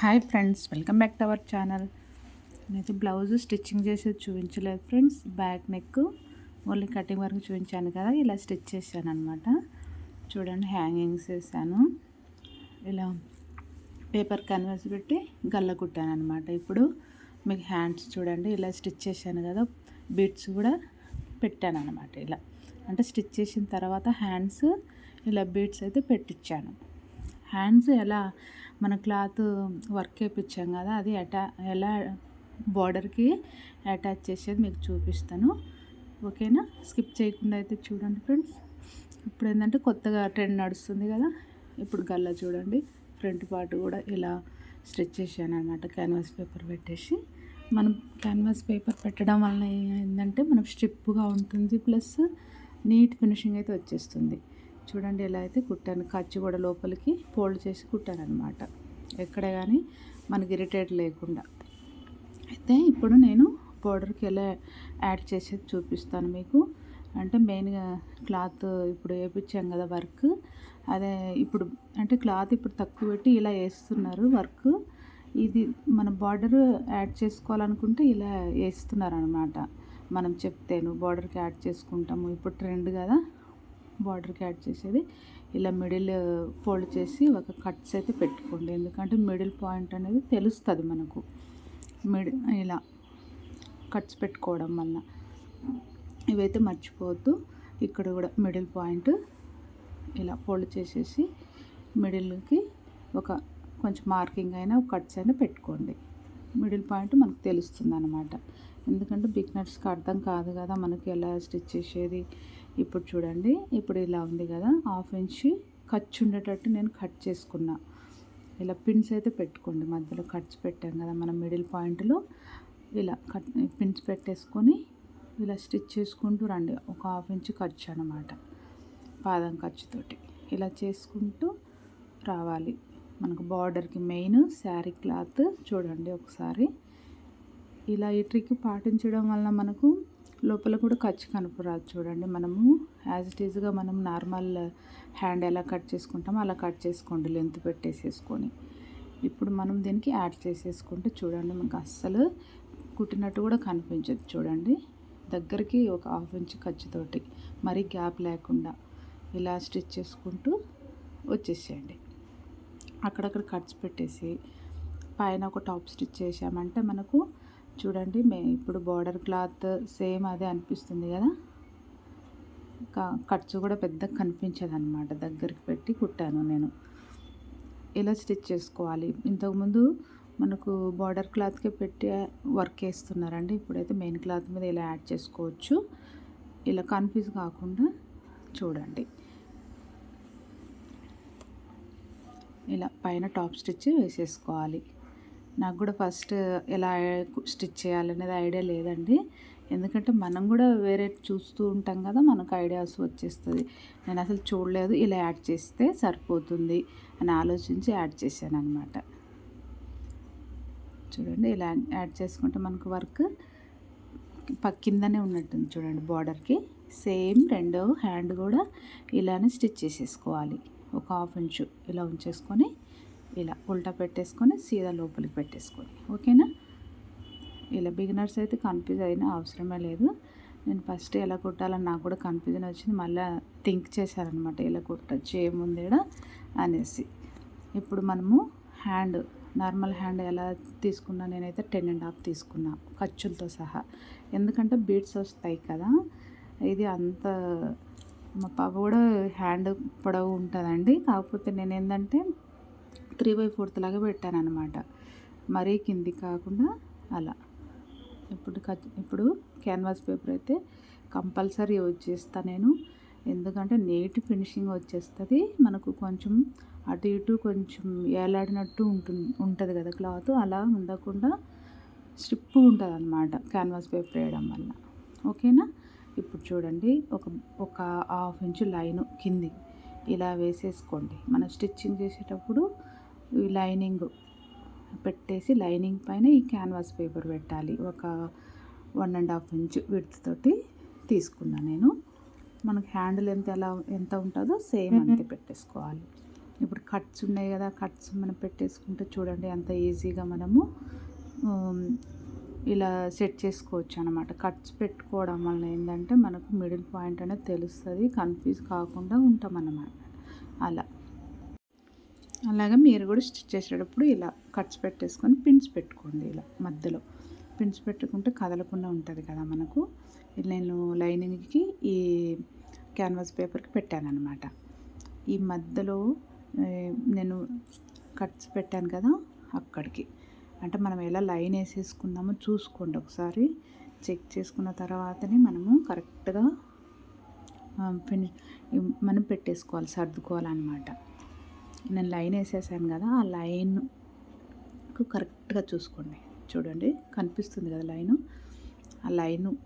Hi friends welcome back to our channel. నేనైతే blouse stitching చేసేది చూపించలేదు friends. Back neck only cutting వరకు చూపించాను కదా ఇలా స్టిచ్ చేశాను అనమాట చూడండి హ్యాంగింగ్స్ వేసాను ఇలా పేపర్ క్యాన్వాస్ పెట్టి గల్ల కుట్టాను అనమాట ఇప్పుడు మీకు హ్యాండ్స్ చూడండి ఇలా స్టిచ్ చేశాను కదా బీట్స్ కూడా పెట్టాను అనమాట ఇలా. అంటే స్టిచ్ చేసిన తర్వాత హ్యాండ్స్ ఇలా బీట్స్ అయితే పెట్టించాను హ్యాండ్స్ ఎలా మన క్లాత్ వర్క్ వేయించాం కదా అది అటా ఎలా బార్డర్కి అటాచ్ చేసేది మీకు చూపిస్తాను. ఓకేనా? స్కిప్ చేయకుండా అయితే చూడండి ఫ్రెండ్స్. ఇప్పుడు ఏంటంటే కొత్తగా ట్రెండ్ నడుస్తుంది కదా ఇప్పుడు గల్లా చూడండి. ఫ్రంట్ పార్ట్ కూడా ఇలా స్టిచ్ చేశాను అనమాట క్యాన్వాస్ పేపర్ పెట్టేసి. మనం క్యాన్వాస్ పేపర్ పెట్టడం వలన ఏంటంటే మనకు స్ట్రిప్గా ఉంటుంది ప్లస్ నీట్ ఫినిషింగ్ అయితే వచ్చేస్తుంది. చూడండి ఎలా అయితే కుట్టాను. ఖర్చు కూడా లోపలికి ఫోల్డ్ చేసి కుట్టాను అనమాట ఎక్కడ కానీ మనకి ఇరిటేట్ లేకుండా. అయితే ఇప్పుడు నేను పౌడర్కి ఎలా యాడ్ చేసేది చూపిస్తాను మీకు. అంటే మెయిన్గా క్లాత్ ఇప్పుడు వేయించాం కదా వర్క్ అదే ఇప్పుడు అంటే క్లాత్ ఇప్పుడు తక్కువ పెట్టి ఇలా వేస్తున్నారు వర్క్ ఇది మన బార్డర్ యాడ్ చేసుకోవాలనుకుంటే ఇలా వేస్తున్నారు అనమాట మనం చెప్తేను బార్డర్కి యాడ్ చేసుకుంటాము. ఇప్పుడు ట్రెండ్ కదా. బార్డర్కి యాడ్ చేసేది. ఇలా మిడిల్ ఫోల్డ్ చేసి ఒక కట్స్ అయితే పెట్టుకోండి. ఎందుకంటే మిడిల్ పాయింట్ అనేది తెలుస్తుంది మనకు. మిడి ఇలా కట్స్ పెట్టుకోవడం వల్ల. ఇవైతే మర్చిపోవద్దు. ఇక్కడ కూడా మిడిల్ పాయింట్ ఇలా ఫోల్డ్ చేసేసి మిడిల్కి ఒక కొంచెం మార్కింగ్ అయినా కట్స్ అయినా పెట్టుకోండి. మిడిల్ పాయింట్ మనకు తెలుస్తుంది అనమాట ఎందుకంటే బిగ్నర్స్కి అర్థం కాదు కదా మనకి ఎలా స్టిచ్ చేసేది. ఇప్పుడు చూడండి ఇప్పుడు ఇలా ఉంది కదా హాఫ్ ఇంచ్ ఖర్చు ఉండేటట్టు నేను కట్ చేసుకున్నా. ఇలా పిన్స్ అయితే పెట్టుకోండి మధ్యలో కట్స్ పెట్టాం కదా మనం మిడిల్ పాయింట్లో ఇలా కట్ పిన్స్ పెట్టేసుకొని ఇలా స్టిచ్ చేసుకుంటూ రండి ఒక హాఫ్ ఇంచ్ ఖర్చు అనమాట పాదం ఖర్చుతోటి ఇలా చేసుకుంటూ రావాలి. మనకు బార్డర్కి మెయిన్ శారీ క్లాత్ చూడండి ఒకసారి. ఇలా ఈ ట్రిక్ పాటించడం వల్ల మనకు లోపల కూడా ఖర్చు కనపరాదు చూడండి. మనము యాజ్ ఇట్ ఈజ్గా మనం నార్మల్ హ్యాండ్ ఎలా కట్ చేసుకుంటామో అలా కట్ చేసుకోండి. లెంత్ పెట్టేసేసుకొని. ఇప్పుడు మనం దీనికి యాడ్ చేసేసుకుంటే చూడండి మనకు అస్సలు కుట్టినట్టు కూడా కనిపించదు చూడండి. దగ్గరికి ఒక హాఫ్ ఇంచ్ ఖర్చుతోటి మరీ గ్యాప్ లేకుండా ఇలా స్టిచ్ చేసుకుంటూ వచ్చేసేయండి. అక్కడక్కడ కట్స్ పెట్టేసి పైన ఒక టాప్ స్టిచ్ చేసామంటే మనకు చూడండి మే ఇప్పుడు బార్డర్ క్లాత్ సేమ్ అదే అనిపిస్తుంది కదా? ఖర్చు కూడా పెద్దగా కనిపించదు అనమాట దగ్గరికి పెట్టి కుట్టాను నేను. ఇలా స్టిచ్ చేసుకోవాలి. ఇంతకుముందు మనకు బార్డర్ క్లాత్కే పెట్టి వర్క్ వేస్తున్నారండి. ఇప్పుడైతే మెయిన్ క్లాత్ మీద ఇలా యాడ్ చేసుకోవచ్చు. ఇలా కన్ఫ్యూజ్ కాకుండా చూడండి. ఇలా పైన టాప్ స్టిచ్ వేసేసుకోవాలి. నాకు కూడా ఫస్ట్ ఎలా స్టిచ్ చేయాలనేది ఐడియా లేదండి. ఎందుకంటే మనం కూడా వేరే చూస్తూ ఉంటాం కదా మనకు ఐడియాస్ వచ్చేస్తుంది. నేను అసలు చూడలేదు ఇలా యాడ్ చేస్తే సరిపోతుంది అని ఆలోచించి యాడ్ చేశాను అనమాట చూడండి ఇలా యాడ్ చేసుకుంటే మనకు వర్క్ కిందనే ఉన్నట్టుంది చూడండి బార్డర్కి. సేమ్ రెండో హ్యాండ్ కూడా ఇలానే స్టిచ్ చేసేసుకోవాలి. ఒక హాఫ్ ఇంచు ఇలా ఉంచేసుకొని ఇలా ఉల్టా పెట్టేసుకొని సీదా లోపలికి పెట్టేసుకొని ఓకేనా? ఇలా బిగినర్స్ అయితే కన్ఫ్యూజ్ అయినా అవసరమే లేదు. నేను ఫస్ట్ ఎలా కుట్టాలని నాకు కూడా కన్ఫ్యూజన్ వచ్చింది మళ్ళీ థింక్ చేశారనమాట ఇలా కుట్టచ్చు ఏముందేడా అనేసి. ఇప్పుడు మనము హ్యాండ్ నార్మల్ హ్యాండ్ ఎలా తీసుకున్నా నేనైతే టెన్ అండ్ హాఫ్ తీసుకున్నా ఖర్చులతో సహా. ఎందుకంటే బీడ్స్ వస్తాయి కదా. ఇది అంత మా పాప కూడా హ్యాండ్ పొడవు ఉంటుందండి. కాకపోతే నేను ఏంటంటే త్రీ బై ఫోర్త్ లాగా పెట్టాను అనమాట మరీ కింది కాకుండా అలా. ఇప్పుడు ఇప్పుడు క్యాన్వాస్ పేపర్ అయితే కంపల్సరీ యూజ్ చేస్తాను నేను. ఎందుకంటే నీట్ ఫినిషింగ్ వచ్చేస్తుంది. మనకు కొంచెం అటు ఇటు కొంచెం ఏలాడినట్టు ఉంటుంది ఉంటుంది కదా క్లాత్. అలా ఉండకుండా స్ట్రిప్ ఉంటుంది అనమాట క్యాన్వాస్ పేపర్ వేయడం వల్ల. ఓకేనా? ఇప్పుడు చూడండి. ఒక ఒక హాఫ్ ఇంచు లైను కింది. ఇలా వేసేసుకోండి. మనం స్టిచ్చింగ్ చేసేటప్పుడు ఈ లైనింగ్ పెట్టేసి లైనింగ్ పైన ఈ క్యాన్వాస్ పేపర్ పెట్టాలి. ఒక one and half inch width తోటి తీసుకున్నా నేను. మనకి హ్యాండిల్ ఎంత ఎలా ఎంత ఉంటుందో సేమ్ అంతే పెట్టేసుకోవాలి. ఇప్పుడు కట్స్ ఉన్నాయి కదా కట్స్ మనం పెట్టేసుకుంటే చూడండి ఎంత ఈజీగా మనము ఇలా సెట్ చేసుకోవచ్చు అనమాట కట్స్ పెట్టుకోవడం వల్ల ఏంటంటే మనకు మిడిల్ పాయింట్ అనేది తెలుస్తుంది కన్ఫ్యూజ్ కాకుండా ఉంటాం అన్నమాట అలా. అలాగే మీరు కూడా స్టిచ్ చేసేటప్పుడు ఇలా కట్స్ పెట్టేసుకొని పిన్స్ పెట్టుకోండి ఇలా మధ్యలో. పిన్స్ పెట్టుకుంటే కదలకుండా ఉంటుంది కదా మనకు. నేను లైనింగ్కి ఈ క్యాన్వాస్ పేపర్కి పెట్టాను అనమాట ఈ మధ్యలో నేను కట్స్ పెట్టాను కదా అక్కడికి. అంటే మనం ఎలా లైన్ వేసేసుకుందామో చూసుకోండి ఒకసారి. చెక్ చేసుకున్న తర్వాతనే మనము కరెక్ట్గా ఫిని మనం పెట్టేసుకోవాలి సర్దుకోవాలన్నమాట. నేను లైన్ వేసేసాను కదా ఆ లైన్ కరెక్ట్గా చూసుకోండి. చూడండి కనిపిస్తుంది కదా లైను. ఆ లైను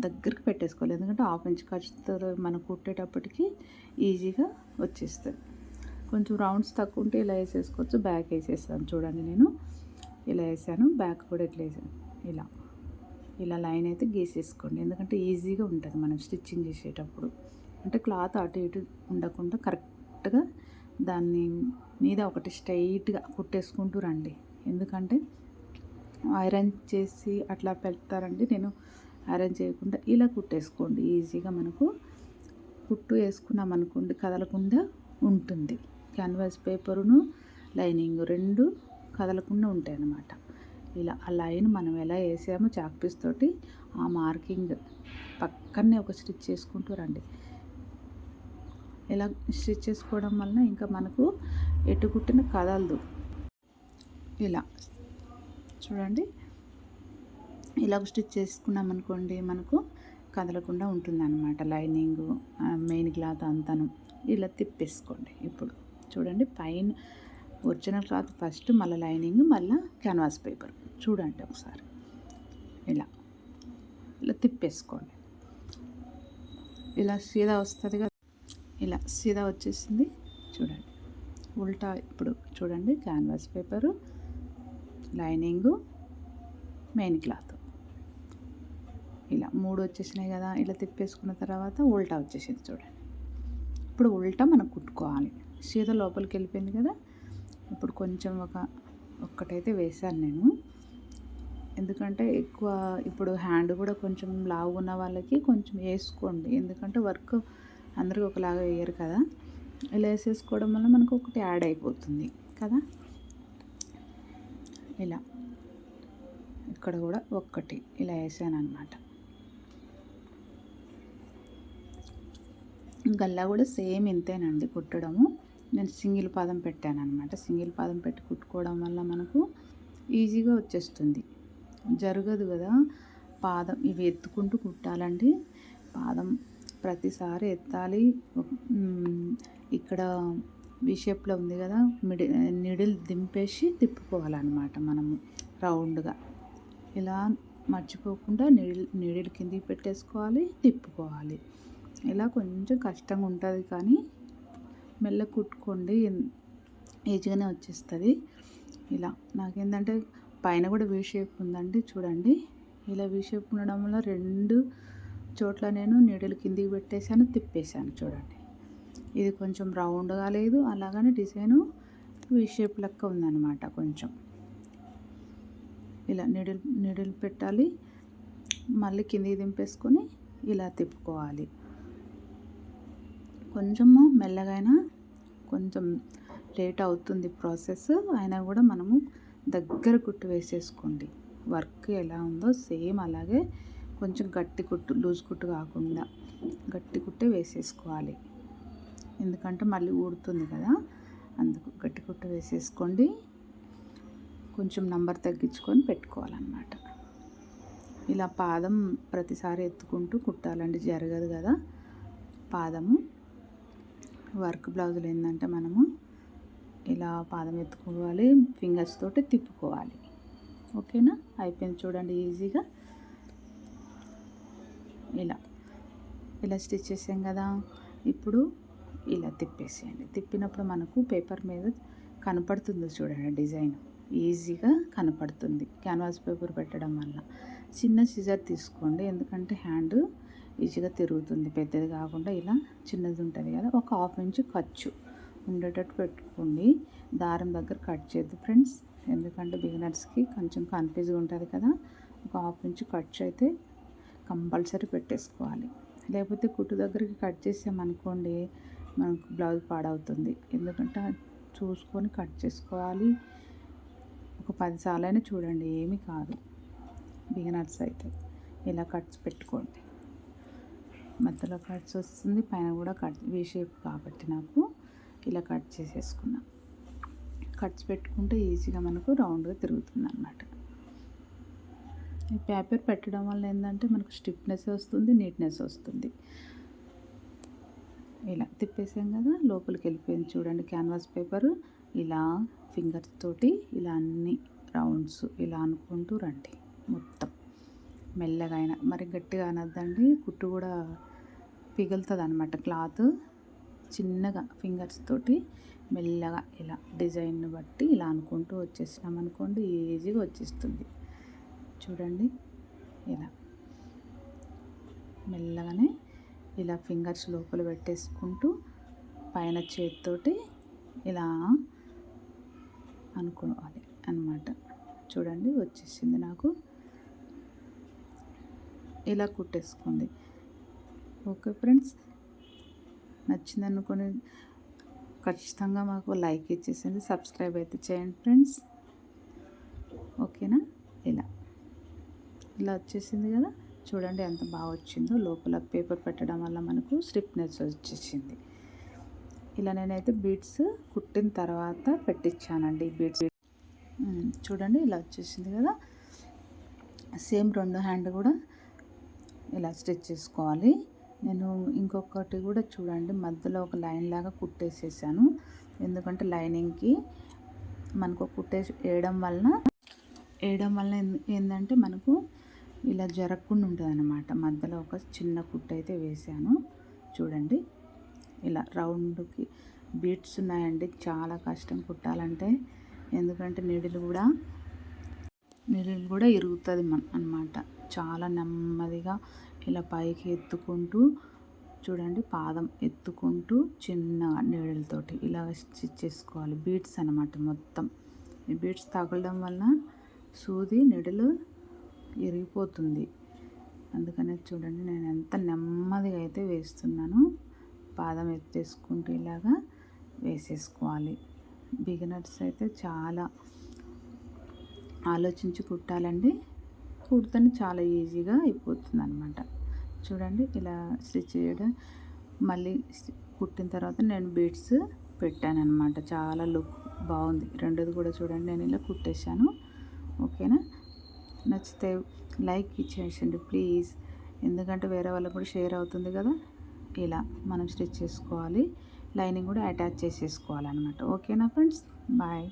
దగ్గరికి పెట్టేసుకోవాలి. ఎందుకంటే హాఫ్ ఇంచ్ ఖర్చుతో మనం కుట్టేటప్పటికి ఈజీగా వచ్చేస్తుంది కొంచెం రౌండ్స్ తక్కువ ఉంటే ఇలా వేసేసుకోవచ్చు. బ్యాక్ వేసేస్తాను. చూడండి నేను. ఇలా వేసాను. బ్యాక్ కూడా ఇట్లా వేసాను ఇలా. ఇలా లైన్ అయితే గీసేసుకోండి. ఎందుకంటే ఈజీగా ఉంటుంది మనం స్టిచ్చింగ్ చేసేటప్పుడు. అంటే క్లాత్ అటు ఇటు ఉండకుండా కరెక్ట్గా దాన్ని మీద ఒకటి స్ట్రైట్గా కుట్టేసుకుంటూ రండి. ఎందుకంటే ఐరన్ చేసి అట్లా పెడతారండి. నేను ఐరన్ చేయకుండా ఇలా కుట్టేసుకోండి. ఈజీగా మనకు కుట్టు వేసుకున్నాం అనుకోండి కదలకుండా ఉంటుంది. క్యాన్వాస్ పేపరును లైనింగ్ రెండు కదలకుండా ఉంటాయి అన్నమాట ఇలా ఆ లైన్ మనం ఎలా వేసామో చాక్పీస్ తోటి ఆ మార్కింగ్ పక్కనే ఒక స్టిచ్ చేసుకుంటూ రండి. ఇలా స్టిచ్ చేసుకోవడం వలన ఇంకా మనకు ఎటు కుట్టిన కదలదు ఇలా. చూడండి. ఇలా స్టిచ్ చేసుకున్నాం అనుకోండి మనకు కదలకుండా ఉంటుంది అనమాట లైనింగ్ మెయిన్ క్లాత్ అంతాను ఇలా తిప్పేసుకోండి ఇప్పుడు. చూడండి పైన ఒరిజినల్ క్లాత్ ఫస్ట్ మళ్ళీ లైనింగ్ మళ్ళీ క్యాన్వాస్ పేపర్. చూడండి ఒకసారి. ఇలా. ఇలా తిప్పేసుకోండి. ఇలా సీదా వస్తుంది కదా ఇలా సీదా వచ్చేసింది. చూడండి. ఉల్టా ఇప్పుడు చూడండి canvas paper lining main cloth ఇలా మూడు వచ్చేసినాయి కదా ఇలా తిప్పేసుకున్న తర్వాత ఉల్టా వచ్చేసింది చూడండి. ఇప్పుడు ఉల్టా మనం కుట్టుకోవాలి. సీదా లోపలికి వెళ్ళిపోయింది కదా ఇప్పుడు కొంచెం ఒక ఒక్కటైతే వేశాను నేను. ఎందుకంటే ఎక్కువ ఇప్పుడు హ్యాండ్ కూడా కొంచెం లావు ఉన్న వాళ్ళకి కొంచెం వేసుకోండి. ఎందుకంటే వర్క్ అందరికీ ఒకలాగా వేయరు కదా. ఇలా వేసేసుకోవడం వల్ల మనకు ఒకటి యాడ్ అయిపోతుంది కదా. ఇలా. ఇక్కడ కూడా ఒక్కటి ఇలా వేసాను అనమాట గల్లా కూడా సేమ్ ఇంతేనండి కుట్టడము. నేను సింగిల్ పాదం పెట్టాను అనమాట సింగిల్ పాదం పెట్టి కుట్టుకోవడం వల్ల మనకు ఈజీగా వచ్చేస్తుంది. జరగదు కదా. పాదం ఇవి ఎత్తుకుంటూ కుట్టాలండి పాదం ప్రతిసారి ఎత్తాలి. ఇక్కడ వి షేప్లో ఉంది కదా మిడి నిడిల్ దింపేసి తిప్పుకోవాలన్నమాట మనము రౌండ్గా. ఇలా మర్చిపోకుండా నిడిల్ నిడిల్ కిందికి పెట్టేసుకోవాలి తిప్పుకోవాలి. ఇలా కొంచెం కష్టంగా ఉంటుంది కానీ మెల్ల కుట్టుకోండి ఈజీగానే వచ్చేస్తుంది. ఇలా నాకేంటంటే పైన కూడా వీ షేప్ ఉందండి చూడండి. ఇలా వీ షేప్ ఉండడం వల్ల రెండు చోట్ల నేను నీడలు కిందికి పెట్టేశాను తిప్పేశాను చూడండి. ఇది కొంచెం రౌండ్గా లేదు అలాగనే డిజైను వీ షేప్ లెక్క ఉందన్నమాట కొంచెం. ఇలా నీడిల్ నీడిల్ పెట్టాలి మళ్ళీ కిందికి దింపేసుకొని ఇలా తిప్పుకోవాలి. కొంచెము మెల్లగైనా కొంచెం లేట్ అవుతుంది ప్రాసెస్ అయినా కూడా మనము దగ్గర కుట్టు వేసేసుకోండి. వర్క్ ఎలా ఉందో సేమ్ అలాగే కొంచెం గట్టి కుట్టు లూజ్ కుట్టు కాకుండా గట్టి కుట్టే వేసేసుకోవాలి. ఎందుకంటే మళ్ళీ ఊడుతుంది కదా అందుకు గట్టి కుట్టు వేసేసుకోండి. కొంచెం నంబర్ తగ్గించుకొని పెట్టుకోవాలన్నమాట. ఇలా పాదం ప్రతిసారి ఎత్తుకుంటూ కుట్టాలండి జరగదు కదా. పాదము వర్క్ బ్లౌజులు ఏంటంటే మనము ఇలా పాదం ఎత్తుకోవాలి ఫింగర్స్ తోటి తిప్పుకోవాలి. ఓకేనా? అయిపోయింది చూడండి ఈజీగా. ఇలా ఇలా స్టిచ్ చేసాం కదా. ఇప్పుడు ఇలా తిప్పేసేయండి. తిప్పినప్పుడు మనకు పేపర్ మీద కనపడుతుంది చూడండి డిజైన్. ఈజీగా కనపడుతుంది. క్యాన్వాస్ పేపర్ పెట్టడం వల్ల. చిన్న సిజర్ తీసుకోండి. ఎందుకంటే హ్యాండ్ ఈజీగా తిరుగుతుంది. పెద్దది కాకుండా ఇలా చిన్నది ఉంటుంది కదా. ఒక హాఫ్ ఇంచ్ ఖర్చు ఉండేటట్టు పెట్టుకోండి. దారం దగ్గర కట్ చేయద్దు ఫ్రెండ్స్. ఎందుకంటే బిగినర్స్కి కొంచెం కన్ఫ్యూజ్గా ఉంటుంది కదా. ఒక హాఫ్ ఇంచ్ కట్ అయితే కంపల్సరీ పెట్టేసుకోవాలి. లేకపోతే కుట్టు దగ్గరికి కట్ చేసామనుకోండి మనకు బ్లౌజ్ పాడవుతుంది. ఎందుకంటే చూసుకొని కట్ చేసుకోవాలి. ఒక పదిసార్లు అయినా చూడండి ఏమీ కాదు. బిగినర్స్ అయితే ఇలా కట్స్ పెట్టుకోండి. మధ్యలో కట్స్ వస్తుంది పైన కూడా కట్ వీ షేప్ కాబట్టి నాకు ఇలా కట్ చేసేసుకున్నా. కట్స్ పెట్టుకుంటే ఈజీగా మనకు రౌండ్గా తిరుగుతుంది అన్నమాట ఈ పేపర్ పెట్టడం వల్ల ఏంటంటే మనకు స్టిఫ్నెస్ వస్తుంది నీట్నెస్ వస్తుంది. ఇలా తిప్పేసాం కదా లోపలికి వెళ్ళిపోయింది చూడండి క్యాన్వాస్ పేపర్. ఇలా ఫింగర్స్ తోటి ఇలా అన్ని రౌండ్స్ ఇలా అనుకుంటూ రండి మొత్తం. మెల్లగా అయినా మరి గట్టిగా అనద్దండి కుట్టు కూడా పిగులుతుంది అనమాట క్లాత్. చిన్నగా ఫింగర్స్ తోటి మెల్లగా ఇలా డిజైన్ బట్టి ఇలా అనుకుంటూ వచ్చేసినాం అనుకోండి ఈజీగా వచ్చేస్తుంది. చూడండి. ఇలా. మెల్లగానే ఇలా ఫింగర్స్ లోపల పెట్టేసుకుంటూ పైన చేతితోటి ఇలా అనుకోవాలి అనమాట చూడండి వచ్చేసింది నాకు. ఇలా కుట్టేసుకోండి ఓకే ఫ్రెండ్స్ నచ్చింది అనుకుని ఖచ్చితంగా మాకు లైక్ ఇచ్చేసింది సబ్స్క్రైబ్ అయితే చేయండి ఫ్రెండ్స్. ఓకేనా? ఇలా. ఇలా వచ్చేసింది కదా. చూడండి ఎంత బాగా వచ్చిందో. లోపల పేపర్ పెట్టడం వల్ల మనకు స్టిఫ్నెస్ వచ్చేసింది. ఇలా నేనైతే బీడ్స్ కుట్టిన తర్వాత పెట్టించానండి బీడ్స్ చూడండి ఇలా వచ్చేసింది కదా. సేమ్ రెండు హ్యాండ్ కూడా ఇలా స్టిచ్ చేసుకోవాలి. నేను ఇంకొకటి కూడా చూడండి మధ్యలో ఒక లైన్ లాగా కుట్టేసేసాను. ఎందుకంటే లైనింగ్కి మనకు కుట్టేసి వేయడం వలన వేయడం వలన ఏంటంటే మనకు ఇలా జరగకుండా ఉంటుంది అనమాట మధ్యలో ఒక చిన్న కుట్టు అయితే వేసాను చూడండి. ఇలా రౌండ్కి బీట్స్ ఉన్నాయండి. చాలా కష్టం కుట్టాలంటే. ఎందుకంటే నీడిలు కూడా నీడిలు కూడా ఇరుగుతుంది మన అనమాట చాలా నెమ్మదిగా ఇలా పైకి ఎత్తుకుంటూ చూడండి పాదం ఎత్తుకుంటూ చిన్న నీడలతోటి ఇలా స్టిచ్ చేసుకోవాలి. బీట్స్ అనమాట మొత్తం. ఈ బీట్స్ తగలడం వల్ల సూది నీడలు ఇరిగిపోతుంది అందుకనే చూడండి నేను ఎంత నెమ్మదిగా అయితే వేస్తున్నాను పాదం ఎత్తేసుకుంటే ఇలాగా వేసేసుకోవాలి. బిగినర్స్ అయితే చాలా ఆలోచించి కుట్టాలండి. కుడితేనే చాలా ఈజీగా అయిపోతుంది అనమాట చూడండి ఇలా స్టిచ్ చేయడం మళ్ళీ కుట్టిన తర్వాత నేను బీడ్స్ పెట్టాను అనమాట చాలా లుక్ బాగుంది. రెండోది కూడా చూడండి నేను ఇలా కుట్టేశాను. ఓకేనా? నచ్చితే లైక్ ఇచ్చేసండి ప్లీజ్. ఎందుకంటే వేరే వాళ్ళకు కూడా షేర్ అవుతుంది కదా. ఇలా మనం స్టిచ్ చేసుకోవాలి. లైనింగ్ కూడా అటాచ్ చేసేసుకోవాలన్నమాట. ఓకేనా ఫ్రెండ్స్? బాయ్.